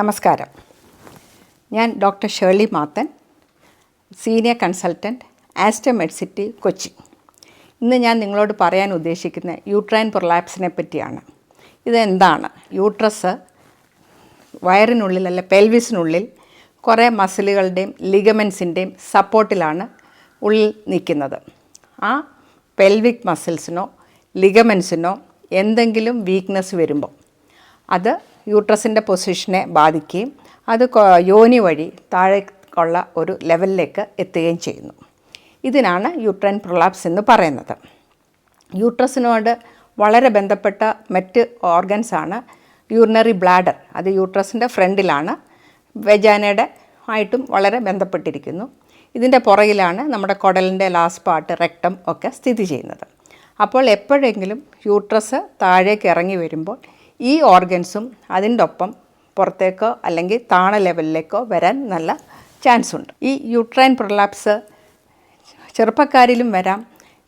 നമസ്കാരം. ഞാൻ doctor Shirley Mathan senior consultant Aster Medcity Kochi. ഇന്ന് ഞാൻ നിങ്ങളോട് പറയാൻ ഉദ്ദേശിക്കുന്ന യൂട്രൈൻ പ്രൊലാപ്സിനെ പറ്റിയാണ്. ഇതെന്താണ്? യൂട്രസ് വയറിനുള്ളിൽ അല്ല പെൽവിസിനുള്ളിൽ കുറേ മസിലുകളുടെയും ലിഗമെൻസിന്റെയും സപ്പോർട്ടിലാണ് ഉള്ളിൽ നിൽക്കുന്നത്. ആ പെൽവിക് മസിൽസിനോ ലിഗമെൻസിനോ എന്തെങ്കിലും വീക്ക്നെസ് വരുമ്പോൾ അത് യൂട്രസിന്റെ പൊസിഷനെ ബാധിക്കുകയും അത് യോനി വഴി താഴേക്കുള്ള ഒരു ലെവലിലേക്ക് എത്തുകയും ചെയ്യുന്നു. ഇതിനാണ് യൂട്രൈൻ പ്രൊലാപ്സ് എന്ന് പറയുന്നത്. യൂട്രസിനോട് വളരെ ബന്ധപ്പെട്ട മറ്റ് ഓർഗൻസാണ് യൂറിനറി ബ്ലാഡർ. അത് യൂട്രസിന്റെ ഫ്രണ്ടിലാണ്. വെജാനയുടെ ആയിട്ടും വളരെ ബന്ധപ്പെട്ടിരിക്കുന്നു. ഇതിന്റെ പുറകിലാണ് നമ്മുടെ കുടലിന്റെ ലാസ്റ്റ് പാർട്ട് റെക്ടം ഒക്കെ സ്ഥിതി ചെയ്യുന്നത്. അപ്പോൾ എപ്പോഴെങ്കിലും യൂട്രസ് താഴേക്ക് ഇറങ്ങി വരുമ്പോൾ ഈ ഓർഗൻസും അതിന്റെ ഒപ്പം പുറത്തേക്കോ അല്ലെങ്കിൽ താണ ലെവലിലേക്കോ വരാൻ നല്ല ചാൻസ് ഉണ്ട് ഈ യൂട്രൈൻ പ്രൊലാപ്സ് ചെറുപ്പക്കാരിലും വരാം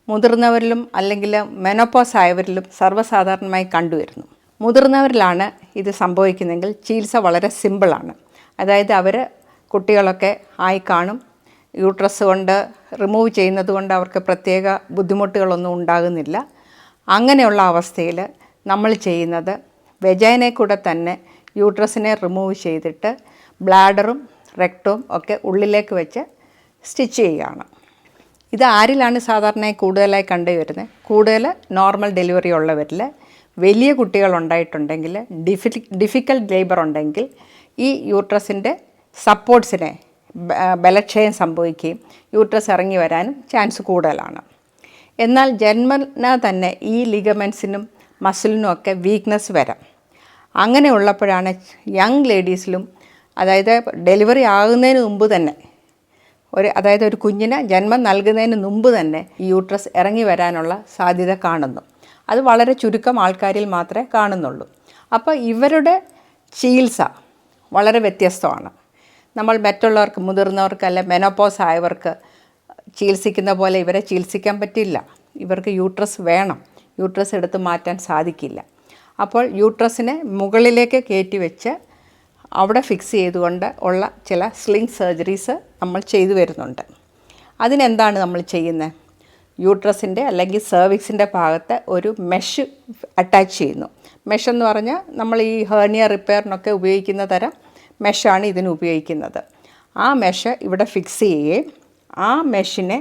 മുതിർന്നവരിലും അല്ലെങ്കിൽ മെനോപ്പോസ് ആയവരിലും സർവസാധാരണമായി കണ്ടുവരുന്നു. മുതിർന്നവരിലാണ് ഇത് സംഭവിക്കുന്നതെങ്കിൽ ചികിത്സ വളരെ സിമ്പിളാണ്. അതായത് അവർ കുട്ടികളൊക്കെ ആയി കാണും. യൂട്രസ് കൊണ്ട് റിമൂവ് ചെയ്യുന്നത് കൊണ്ട് അവർക്ക് പ്രത്യേക ബുദ്ധിമുട്ടുകളൊന്നും ഉണ്ടാകുന്നില്ല. അങ്ങനെയുള്ള അവസ്ഥയിൽ നമ്മൾ ചെയ്യുന്നത് വെജൈനെ കൂടെ തന്നെ യൂട്രസിനെ റിമൂവ് ചെയ്തിട്ട് ബ്ലാഡറും റെക്ടവും ഒക്കെ ഉള്ളിലേക്ക് വെച്ച് സ്റ്റിച്ച് ചെയ്യുകയാണ്. ഇത് ആരിലാണ് സാധാരണയായി കൂടുതലായി കണ്ടുവരുന്നത് കൂടുതൽ നോർമൽ ഡെലിവറി ഉള്ളവരിൽ വലിയ കുട്ടികൾ ഉണ്ടായിട്ടുണ്ടെങ്കിൽ ഡിഫി ഡിഫിക്കൽട്ട് ലേബർ ഉണ്ടെങ്കിൽ ഈ യൂട്രസിന്റെ സപ്പോർട്ട്സിനെ ബലക്ഷയം സംഭവിക്കുകയും യൂട്രസ് ഇറങ്ങി വരാനും ചാൻസ് കൂടുതലാണ്. എന്നാൽ ജന്മന തന്നെ ഈ ലിഗമെൻസിനും മസിലിനും ഒക്കെ വീക്ക്നെസ് വരാം. അങ്ങനെ ഉള്ളപ്പോഴാണ് യങ് ലേഡീസിലും അതായത് ഡെലിവറി ആകുന്നതിന് മുമ്പ് തന്നെ ഒരു അതായത് ഒരു കുഞ്ഞിന് ജന്മം നൽകുന്നതിന് മുമ്പ് തന്നെ ഈ യൂട്രസ് ഇറങ്ങി വരാനുള്ള സാധ്യത കാണുന്നു. അത് വളരെ ചുരുക്കം ആൾക്കാരിൽ മാത്രമേ കാണുന്നുള്ളൂ. അപ്പോൾ ഇവരുടെ ചികിത്സ വളരെ വ്യത്യസ്തമാണ്. നമ്മൾ മറ്റുള്ളവർക്ക് മുതിർന്നവർക്ക് അല്ലെ മെനോപ്പോസ് ആയവർക്ക് ചികിത്സിക്കുന്ന പോലെ ഇവരെ ചികിത്സിക്കാൻ പറ്റില്ല. ഇവർക്ക് യൂട്രസ് വേണം. യൂട്രസ് എടുത്ത് മാറ്റാൻ സാധിക്കില്ല. അപ്പോൾ യൂട്രസിനെ മുകളിലേക്ക് കയറ്റി വെച്ച് അവിടെ ഫിക്സ് ചെയ്തുകൊണ്ട് ഉള്ള ചില സ്ലിംഗ് സർജറീസ് നമ്മൾ ചെയ്തു വരുന്നുണ്ട്. അതിനെന്താണ് നമ്മൾ ചെയ്യുന്നത് യൂട്രസിന്റെ അല്ലെങ്കിൽ സെർവിക്സിന്റെ ഭാഗത്ത് ഒരു മെഷ് അറ്റാച്ച് ചെയ്യുന്നു. മെഷ് എന്ന് പറഞ്ഞാൽ നമ്മൾ ഈ ഹേർണിയ റിപ്പയറിനൊക്കെ ഉപയോഗിക്കുന്ന തരം മെഷാണ് ഇതിന് ഉപയോഗിക്കുന്നത്. ആ മെഷ് ഇവിടെ ഫിക്സ് ചെയ്യുകയും ആ മെഷിനെ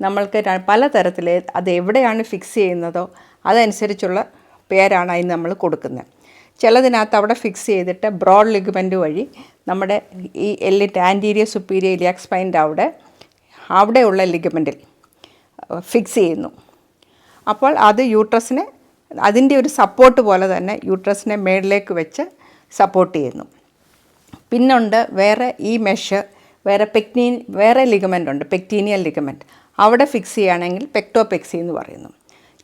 നമ്മൾക്ക് പല തരത്തിൽ അത് എവിടെയാണ് ഫിക്സ് ചെയ്യുന്നതോ അതനുസരിച്ചുള്ള പേരാണ് അതിന് നമ്മൾ കൊടുക്കുന്നത്. ചിലതിനകത്ത് അവിടെ ഫിക്സ് ചെയ്തിട്ട് ബ്രോഡ് ലിഗ്മെന്റ് വഴി നമ്മുടെ ഈ എല്ലിന്റെ ആന്റീരിയർ സുപ്പീരിയർ ഇലിയാക് സ്പൈന്റെ അവിടെ അവിടെയുള്ള ലിഗമെന്റിൽ ഫിക്സ് ചെയ്യുന്നു. അപ്പോൾ അത് യൂട്രസിനെ അതിന്റെ ഒരു സപ്പോർട്ട് പോലെ തന്നെ യൂട്രസിനെ മേളിലേക്ക് വെച്ച് സപ്പോർട്ട് ചെയ്യുന്നു. പിന്നുണ്ട് വേറെ ഈ മെഷ് വേറെ പെക്നീ വേറെ ലിഗമെന്റ് ഉണ്ട് പെക്ടീനിയൽ ലിഗമെന്റ് അവിടെ ഫിക്സ് ചെയ്യുകയാണെങ്കിൽ പെക്ടോപെക്സി എന്ന് പറയുന്നു.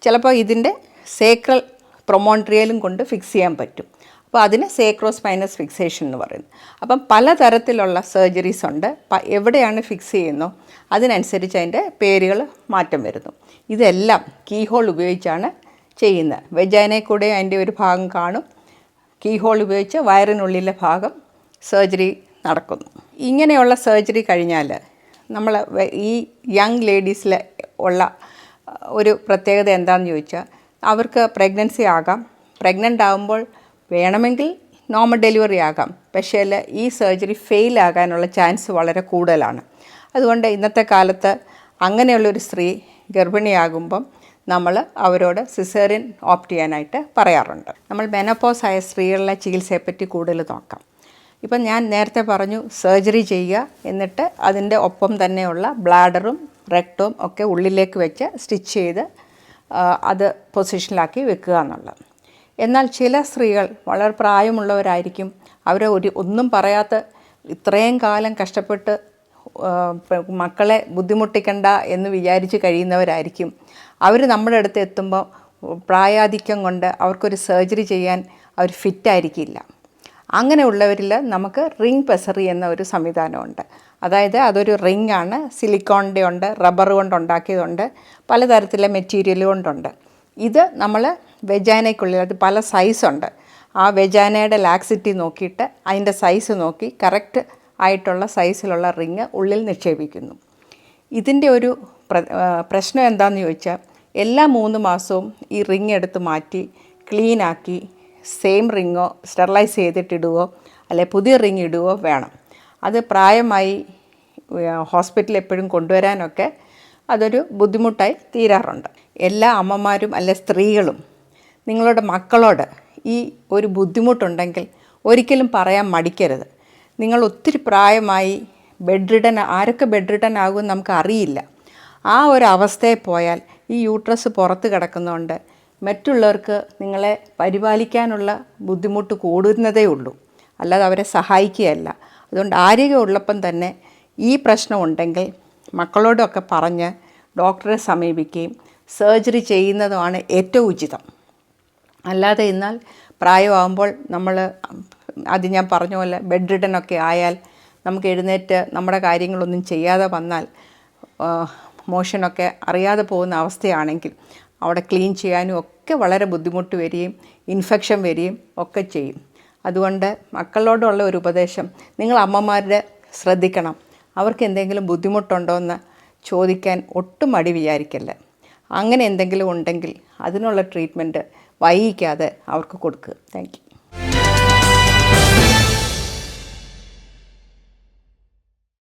ചിലപ്പോൾ ഇതിന്റെ സേക്രൽ പ്രൊമോൺട്രിയലും കൊണ്ട് ഫിക്സ് ചെയ്യാൻ പറ്റും. അപ്പോൾ അതിന് സേക്രോസ്പൈനസ് ഫിക്സേഷൻ എന്ന് പറയുന്നു. അപ്പം പലതരത്തിലുള്ള സർജറീസ് ഉണ്ട്. എവിടെയാണ് ഫിക്സ് ചെയ്യുന്നോ അതിനനുസരിച്ച് അതിന്റെ പേരുകൾ മാറ്റം വരുന്നു. ഇതെല്ലാം കീ ഹോൾ ഉപയോഗിച്ചാണ് ചെയ്യുന്നത്. വെജൈനെ കൂടെ അതിന്റെ ഒരു ഭാഗം കാണും. കീ ഹോൾ ഉപയോഗിച്ച് വയറിനുള്ളിലെ ഭാഗം സർജറി നടക്കുന്നു. ഇങ്ങനെയുള്ള സർജറി കഴിഞ്ഞാൽ നമ്മൾ ഈ യങ് ലേഡീസിൽ ഉള്ള ഒരു പ്രത്യേകത എന്താണെന്ന് ചോദിച്ചാൽ അവർക്ക് പ്രഗ്നൻസി ആകാം. പ്രഗ്നന്റ് ആകുമ്പോൾ വേണമെങ്കിൽ നോർമൽ ഡെലിവറി ആകാം. പക്ഷേ ഈ സർജറി ഫെയിൽ ആകാനുള്ള ചാൻസ് വളരെ കൂടുതലാണ്. അതുകൊണ്ട് ഇന്നത്തെ കാലത്ത് അങ്ങനെയുള്ളൊരു സ്ത്രീ ഗർഭിണിയാകുമ്പം നമ്മൾ അവരോട് സിസേറിയൻ ഓപ്റ്റ് ചെയ്യാനായിട്ട് പറയാറുണ്ട്. നമ്മൾ മെനോപ്പോസ് ആയ സ്ത്രീകളിലെ ചികിത്സയെപ്പറ്റി കൂടുതൽ നോക്കാം. ഇപ്പം ഞാൻ നേരത്തെ പറഞ്ഞു സർജറി ചെയ്യുക എന്നിട്ട് അതിന്റെ ഒപ്പം തന്നെയുള്ള ബ്ലാഡറും റെക്ടവും ഒക്കെ ഉള്ളിലേക്ക് വെച്ച് സ്റ്റിച്ച് ചെയ്ത് അത് പൊസിഷനിലാക്കി വെക്കുക എന്നുള്ളത്. എന്നാൽ ചില സ്ത്രീകൾ വളരെ പ്രായമുള്ളവരായിരിക്കും അവരെ ഒരു ഒന്നും പറയാത്ത ഇത്രയും കാലം കഷ്ടപ്പെട്ട് മക്കളെ ബുദ്ധിമുട്ടിക്കണ്ട എന്ന് വിചാരിച്ച് കഴിയുന്നവരായിരിക്കും. അവർ നമ്മുടെ അടുത്ത് എത്തുമ്പോൾ പ്രായാധിക്യം കൊണ്ട് അവർക്കൊരു സർജറി ചെയ്യാൻ അവർ ഫിറ്റായിരിക്കില്ല. അങ്ങനെയുള്ളവരിൽ നമുക്ക് റിംഗ് പെസറി എന്ന ഒരു സംവിധാനമുണ്ട്. അതായത് അതൊരു റിംഗ് ആണ് സിലിക്കോണിന്റെ ഉണ്ട് റബ്ബർ കൊണ്ട് ഉണ്ടാക്കിയതുണ്ട് പലതരത്തിലെ മെറ്റീരിയൽ കൊണ്ടുണ്ട്. ഇത് നമ്മൾ വെജാനയ്ക്കുള്ളിൽ അത് പല സൈസുണ്ട് ആ വെജാനയുടെ ലാക്സിറ്റി നോക്കിയിട്ട് അതിന്റെ സൈസ് നോക്കി കറക്റ്റ് ആയിട്ടുള്ള സൈസിലുള്ള റിങ് ഉള്ളിൽ നിക്ഷേപിക്കുന്നു. ഇതിന്റെ ഒരു പ്ര- പ്രശ്നം എന്താണെന്ന് ചോദിച്ചാൽ എല്ലാ മൂന്ന് മാസവും ഈ റിങ് എടുത്ത് മാറ്റി ക്ലീനാക്കി സെയിം റിങ്ങോ സ്റ്റെറിലൈസ് ചെയ്തിട്ടിടുകയോ അല്ലെ പുതിയ റിങ് ഇടുകയോ വേണം. അത് പ്രായമായി ഹോസ്പിറ്റലിൽ എപ്പോഴും കൊണ്ടുവരാനൊക്കെ അതൊരു ബുദ്ധിമുട്ടായി തീരാറുണ്ട്. എല്ലാ അമ്മമാരും അല്ലെ സ്ത്രീകളും നിങ്ങളുടെ മക്കളോട് ഈ ഒരു ബുദ്ധിമുട്ടുണ്ടെങ്കിൽ ഒരിക്കലും പറയാൻ മടിക്കരുത്. നിങ്ങൾ ഒത്തിരി പ്രായമായി ബെഡ് റിഡൻ ആരൊക്കെ ബെഡ് റിഡൻ ആകുമെന്ന് നമുക്ക് അറിയില്ല. ആ ഒരു അവസ്ഥയിൽ പോയാൽ ഈ യൂട്രസ് പുറത്ത് കിടക്കുന്നതുകൊണ്ട് മറ്റുള്ളവർക്ക് നിങ്ങളെ പരിപാലിക്കാനുള്ള ബുദ്ധിമുട്ട് കൂടുന്നതേ ഉള്ളൂ. അല്ലാതെ അവരെ സഹായിക്കുകയല്ല. അതുകൊണ്ട് ആരോഗ്യമുള്ളപ്പം തന്നെ ഈ പ്രശ്നം പ്രശ്നമുണ്ടെങ്കിൽ മക്കളോടൊക്കെ പറഞ്ഞ് ഡോക്ടറെ സമീപിക്കുകയും സർജറി ചെയ്യുന്നതുമാണ് ഏറ്റവും ഉചിതം. അല്ലാതെ എന്നാൽ പ്രായമാകുമ്പോൾ നമ്മൾ അത് ഞാൻ പറഞ്ഞ പോലെ ബെഡ് റിഡനൊക്കെ ആയാൽ നമുക്ക് എഴുന്നേറ്റ് നമ്മുടെ കാര്യങ്ങളൊന്നും ചെയ്യാതെ വന്നാൽ മോഷനൊക്കെ അറിയാതെ പോകുന്ന അവസ്ഥയാണെങ്കിൽ അവിടെ ക്ലീൻ ചെയ്യാനും ഒക്കെ വളരെ ബുദ്ധിമുട്ട് വരികയും ഇൻഫെക്ഷൻ വരികയും ഒക്കെ ചെയ്യും. അതുകൊണ്ട് മക്കളോടുള്ള ഒരു ഉപദേശം നിങ്ങൾ അമ്മമാരുടെ ശ്രദ്ധിക്കണം. അവർക്ക് എന്തെങ്കിലും ബുദ്ധിമുട്ടുണ്ടോ എന്ന് ചോദിക്കാൻ ഒട്ടും മടി വിചാരിക്കല്ല. അങ്ങനെ എന്തെങ്കിലും ഉണ്ടെങ്കിൽ അതിനുള്ള ട്രീറ്റ്മെന്റ് വൈകിക്കാതെ അവർക്ക് കൊടുക്കുക താങ്ക്